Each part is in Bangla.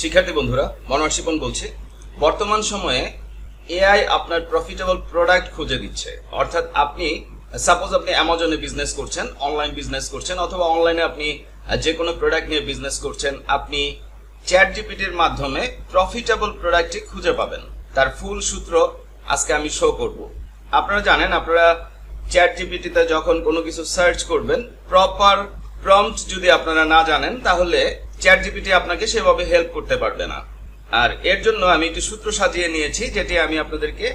শিক্ষার্থী বন্ধুরা মনোয়ার বলছি, বর্তমান সময়ে এআই আপনার প্রফিটেবল প্রোডাক্ট খুঁজে দিচ্ছে। অর্থাৎ আপনি সাপোজ আপনি অ্যামাজনে বিজনেস করছেন অনলাইন বিজনেস করছেন, অথবা অনলাইনে আপনি যে কোনো প্রোডাক্ট নিয়ে বিজনেস করছেন, আপনি চ্যাট জিপিটির মাধ্যমে প্রফিটেবল প্রোডাক্টটি খুঁজে পাবেন। তার ফুল সূত্র আজকে আমি শো করব। আপনারা জানেন, আপনারা চ্যাট জিপিটিতে যখন কোনো কিছু সার্চ করবেন প্রপার প্রম্পট যদি আপনারা না জানেন, তাহলে চ্যাট জিপিটি আপনাকে সেভাবে হেল্প করতে পারবে না। আর এর জন্য আমি একটি সূত্র সাজিয়ে নিয়েছি, যেটি আমি আপনাদেরকে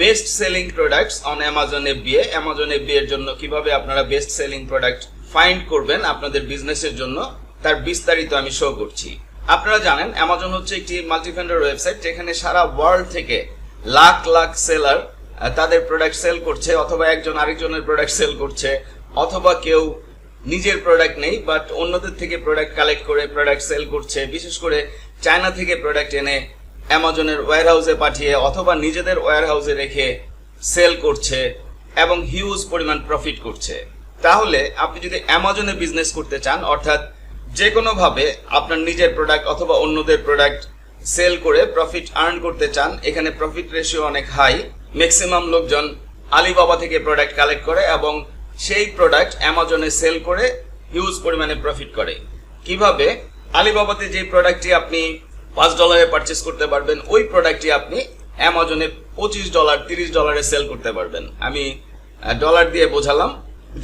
best selling products on Amazon FBA Amazon FBA এর জন্য কীভাবে আপনারা বেস্ট সেলিং প্রোডাক্ট ফাইন্ড করবেন আপনাদের বিজনেসের জন্য, তার বিস্তারিত আমি শো করছি। আপনারা জানেন অ্যামাজন হচ্ছে একটি মাল্টিভেন্ডার ওয়েবসাইট যেখানে সারা ওয়ার্ল্ড থেকে লাখ লাখ সেলার তাদের প্রোডাক্ট সেল করছে, অথবা একজন আরেকজনের প্রোডাক্ট সেল করছে, অথবা কেউ নিজের প্রোডাক্ট নেই বাট অন্যদের থেকে প্রোডাক্ট কালেক্ট করে প্রোডাক্ট সেল করছে। বিশেষ করে চায়না থেকে প্রোডাক্ট এনে অ্যামাজনের ওয়্যার হাউসে পাঠিয়ে অথবা নিজেদের ওয়্যার হাউসে রেখে সেল করছে এবং হিউজ পরিমাণ প্রফিট করছে। তাহলে আপনি যদি অ্যামাজনে বিজনেস করতে চান, অর্থাৎ যে কোনোভাবে আপনার নিজের প্রোডাক্ট অথবা অন্যদের প্রোডাক্ট সেল করে প্রফিট আর্ন করতে চান, এখানে প্রফিট রেশিও অনেক হাই ম্যাক্সিমাম লোকজন আলিবাবা থেকে প্রোডাক্ট কালেক্ট করে এবং সেই প্রোডাক্ট অ্যামাজনে সেল করে হিউজ পরিমাণে প্রফিট করে। কীভাবে? আলিবাবাতে যে প্রোডাক্টটি আপনি পাঁচ ডলারে পারচেস করতে পারবেন, ওই প্রোডাক্টটি আপনি অ্যামাজনে পঁচিশ ডলার তিরিশ ডলারে সেল করতে পারবেন। আমি ডলার দিয়ে বোঝালাম,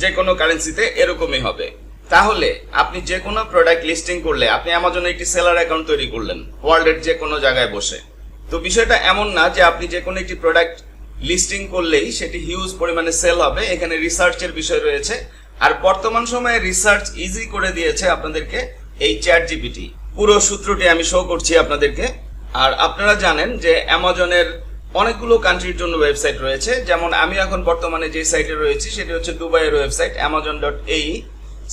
যে কোনো কারেন্সিতে এরকমই হবে। তাহলে আপনি যে কোনো প্রোডাক্ট লিস্টিং করলে, আপনি অ্যামাজনে একটি সেলার অ্যাকাউন্ট তৈরি করলেন ওয়ার্ল্ডের যে কোনো জায়গায় বসে। তো বিষয়টা এমন না যে আপনি যে কোনো একটি প্রোডাক্ট লিস্টিং করলেই সেটি হিউজ পরিমাণে সেল হবে। এখানে রিসার্চের বিষয় রয়েছে। আর বর্তমান সময়ে রিসার্চ ইজি করে দিয়েছে আপনাদেরকে এই চ্যাট জিপিটি পুরো সূত্রটি আমি শো করছি আপনাদেরকে। আর আপনারা জানেন যে অ্যামাজনের অনেকগুলো কান্ট্রির জন্য ওয়েবসাইট রয়েছে। যেমন আমি এখন বর্তমানে যে সাইটে রয়েছি, সেটি হচ্ছে দুবাইয়ের website Amazon dot AE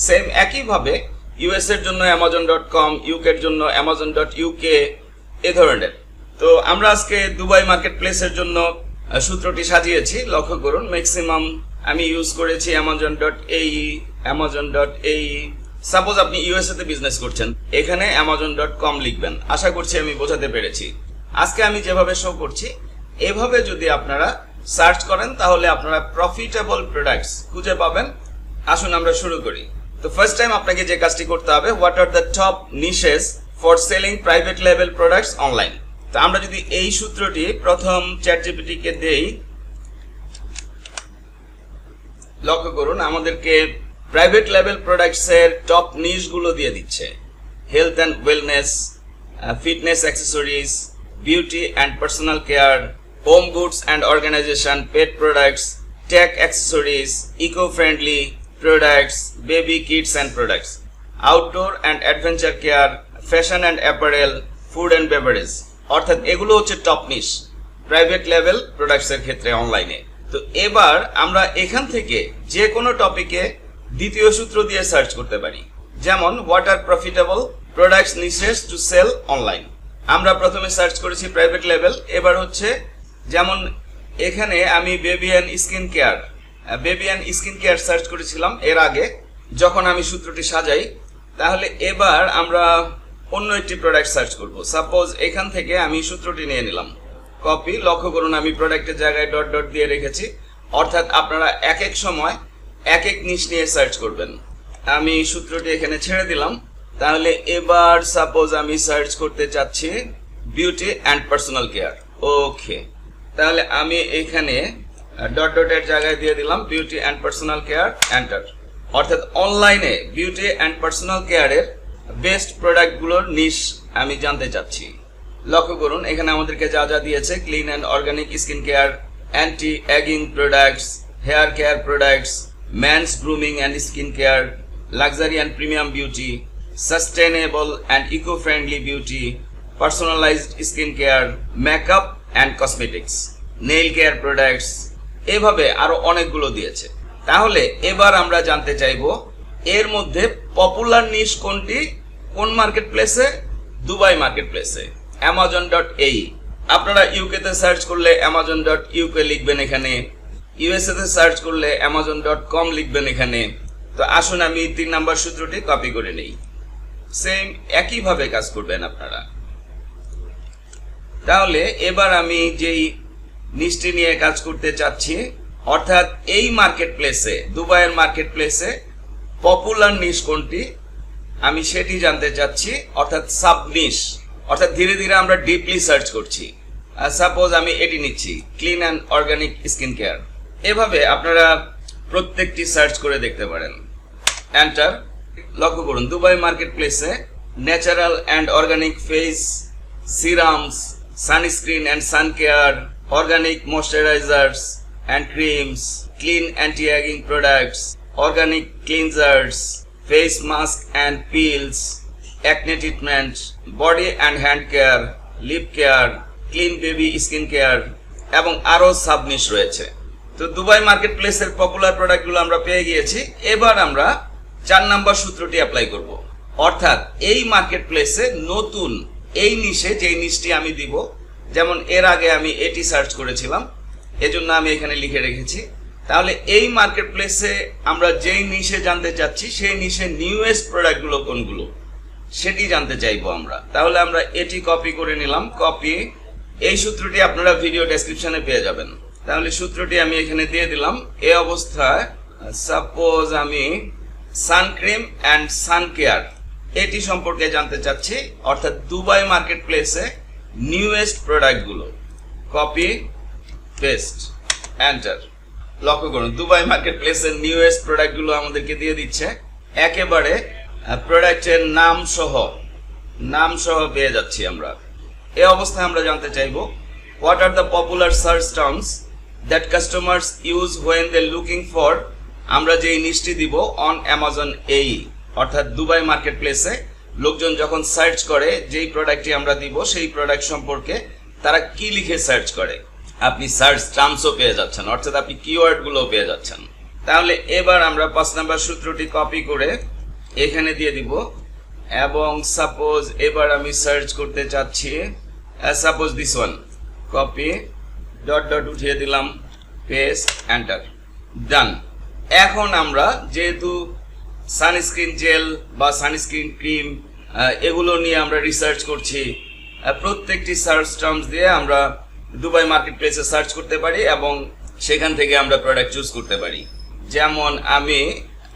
same একইভাবে ইউএস এর জন্য অ্যামাজন ডট কম ইউকের জন্য অ্যামাজন ডট ইউকে এ ধরনের। তো আমরা আজকে দুবাই মার্কেট প্লেসের জন্য সূত্রটি সাজিয়েছি। লক্ষ্য করুন ম্যাক্সিমাম আমি ইউজ করেছি Amazon dot AE Amazon dot AE suppose আপনি ইউএসএ তে বিজনেস করছেন, এখানে অ্যামাজন ডট কম লিখবেন। আশা করছি আমি বোঝাতে পেরেছি। আজকে আমি যেভাবে শো করছি, এভাবে যদি আপনারা সার্চ করেন, তাহলে আপনারা প্রফিটেবল প্রোডাক্টস খুঁজে পাবেন। আসুন আমরা শুরু করি। তো ফার্স্ট টাইম আপনাকে যে কাজটি করতে হবে what are the top niches for selling private level products online তো আমরা যদি এই সূত্রটি প্রথম চ্যাট দেই, লক্ষ্য করুন, আমাদেরকে প্রাইভেট লেভেল প্রোডাক্টস এর টপ নিশগুলো দিয়ে দিচ্ছে। Health and wellness fitness accessories beauty and personal care home goods and organization pet products tech accessories eco friendly products baby kids and products outdoor and adventure care fashion and apparel food and beverage অর্থাৎ এগুলো হচ্ছে টপ নিশ প্রাইভেট লেভেল প্রোডাক্টস এর ক্ষেত্রে অনলাইনে। তো এবার আমরা এখান থেকে যে কোনো টপিকে দ্বিতীয় সূত্র দিয়ে সার্চ করতে পারি। যেমন what are profitable products niches to sell online আমরা প্রথমে সার্চ করেছি প্রাইভেট লেভেল এবার হচ্ছে যেমন এখানে আমি baby and skin care baby and skin care search করেছিলাম এর আগে, যখন আমি সূত্রটি সাজাই, তাহলে এবার আমরা অন্য একটি প্রোডাক্ট সার্চ করব। সাপোজ এখান থেকে আমি সূত্রটি নিয়ে নিলাম। কপি লক্ষ্য করুন, আমি প্রোডাক্টের জায়গায় ডট ডট দিয়ে রেখেছি। অর্থাৎ আপনারা এক এক সময় এক এক নিশ নিয়ে সার্চ করবেন। আমি সূত্রটি এখানে ছেড়ে দিলাম। তাহলে এবার সাপোজ আমি সার্চ করতে চাচ্ছি beauty and personal care okay তাহলে আমি এখানে ডট ডটের জায়গায় দিয়ে দিলাম beauty and personal care enter অর্থাৎ অনলাইনে বিউটি অ্যান্ড পার্সোনাল কেয়ারের বেস্ট প্রোডাক্টগুলোর নিশ আমি জানতে চাচ্ছি। লক্ষ্য করুন, এখানে আমাদেরকে যা যা দিয়েছে clean and organic skin care anti অ্যাগিং products hair care products men's grooming and skin care luxury and premium beauty sustainable and eco friendly beauty personalized skin care makeup and cosmetics nail care products এভাবে আরও অনেকগুলো দিয়েছে। তাহলে এবার আমরা জানতে চাইব, এর মধ্যে পপুলার নিশ কোনটি? কোন মার্কেট প্লেসে দুবাই মার্কেট প্লেসে অ্যামাজন ডট এই আপনারা ইউকে তে সার্চ করলে অ্যামাজন ডট ইউকে লিখবেন এখানে। ইউএসএ তে সার্চ করলে অ্যামাজন ডট কম লিখবেন এখানে। তো আসুন আমি তিন নাম্বার সূত্রটি কপি করে নেই। সেম একইভাবে কাজ করবেন আপনারা। তাহলে এবার আমি যেই নিচটি নিয়ে কাজ করতে চাচ্ছি, অর্থাৎ এই মার্কেট প্লেসে দুবাইয়ের মার্কেট প্লেসে পপুলার নিশ কোনটি? আমি সেটি জানতে চাচ্ছি, অর্থাৎ সাব নিশ অর্থাৎ ধীরে ধীরে আমরা ডিপলি সার্চ করছি। সাপোজ আমি এটি নিচ্ছি clean and organic skin care এভাবে আপনারা প্রত্যেকটি সার্চ করে দেখতে পারেন। এন্টার লক্ষ্য করুন, দুবাই মার্কেট প্লেসে natural and organic face serums sunscreen and sun care organic moisturizers and creams clean anti অ্যাগিং products organic cleansers face mask and peels acne treatment body and hand care lip care clean baby skin care এবং আরও সাবনিশ রয়েছে। তো দুবাই মার্কেট প্লেসের পপুলার প্রোডাক্টগুলো আমরা পেয়ে গিয়েছি। এবার আমরা চার নাম্বার সূত্রটি অ্যাপ্লাই করব। অর্থাৎ এই মার্কেট প্লেসে নতুন এই নিশে যেই নিশটি আমি দিব, যেমন এর আগে আমি এটি সার্চ করেছিলাম, এজন্য আমি এখানে লিখে রেখেছি। তাহলে এই মার্কেট প্লেসে আমরা যেই নিশে জানতে চাচ্ছি, সেই নিশে নিউয়েস্ট প্রোডাক্টগুলো কোনগুলো? সেটি জানতে চাইব আমরা। তাহলে আমরা এটি কপি করে নিলাম, কপি। এই সূত্রটি আপনারা ভিডিও ডেসক্রিপশনে পেয়ে যাবেন। তাহলে সূত্রটি আমি এখানে দিয়ে দিলাম। এই অবস্থায় সাপোজ আমি সানক্রিম অ্যান্ড সান কেয়ার এটি সম্পর্কে জানতে চাচ্ছি, অর্থাৎ দুবাই মার্কেট প্লেসে নিউয়েস্ট প্রোডাক্টগুলো। Copy, paste, enter. লক্ষ্য করুন, দুবাই মার্কেট প্লেসের নিউয়েস্ট প্রোডাক্টগুলো আমাদেরকে দিয়ে দিচ্ছে। একেবারে প্রোডাক্টের নাম সহ নাম সহ পেয়ে যাচ্ছি আমরা। এই অবস্থায় আমরা জানতে চাইব what are the popular search terms that customers use when they looking for আমরা যে নিষ্টি দিব অন অ্যামাজন এই অর্থাৎ দুবাই মার্কেট প্লেসে লোকজন যখন সার্চ করে, যেই প্রোডাক্টটি আমরা দিব, সেই প্রোডাক্ট সম্পর্কে তারা কি লিখে সার্চ করে? আপনি সার্চ টার্মসও পেয়ে যাচ্ছেন, অর্থাৎ আপনি কিওয়ার্ডগুলোও পেয়ে যাচ্ছেন। তাহলে এবার আমরা পাঁচ নাম্বার সূত্রটি কপি করে এখানে দিয়ে দিব। এবং সাপোজ এবার আমি সার্চ করতে চাচ্ছি suppose this one copy dot dot উঠিয়ে দিলাম পেস্ট এন্টার ডান এখন আমরা যেহেতু সানস্ক্রিন জেল বা সানস্ক্রিন ক্রিম এগুলো নিয়ে আমরা রিসার্চ করছি প্রত্যেকটি সার্চ টার্মস দিয়ে আমরা দুবাই মার্কেট প্লেসে সার্চ করতে পারি এবং সেখান থেকে আমরা প্রোডাক্ট চুজ করতে পারি। যেমন আমি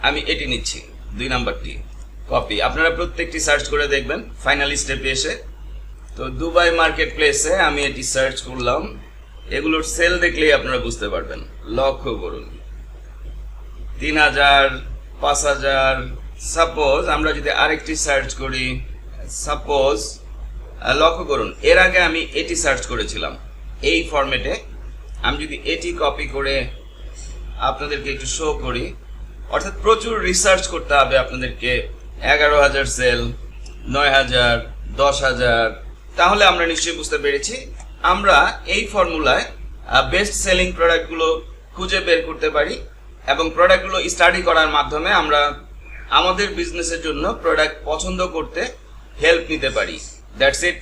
আমি এটি নিচ্ছি, দুই নাম্বারটি কপি আপনারা প্রত্যেকটি সার্চ করে দেখবেন ফাইনাল স্টেপে এসে। তো দুবাই মার্কেট প্লেসে আমি এটি সার্চ করলাম। এগুলোর সেল দেখলেই আপনারা বুঝতে পারবেন। লক্ষ্য করুন। তিন হাজার, পাঁচ হাজার সাপোজ আমরা যদি আরেকটি সার্চ করি সাপোজ লক্ষ্য করুন, এর আগে আমি এটি সার্চ করেছিলাম। এই ফরম্যাটে আমি যদি এটি কপি করে আপনাদেরকে একটু শো করি, অর্থাৎ প্রচুর রিসার্চ করতে হবে আপনাদেরকে, এগারো হাজার সেল নয় হাজার, দশ হাজার, তাহলে আমরা নিশ্চয়ই বুঝতে পেরেছি। আমরা এই ফর্মুলায় বেস্ট সেলিং প্রোডাক্টগুলো খুঁজে বের করতে পারি এবং প্রোডাক্টগুলো স্টাডি করার মাধ্যমে আমরা আমাদের বিজনেসের জন্য প্রোডাক্ট পছন্দ করতে হেল্প নিতে পারি। That's it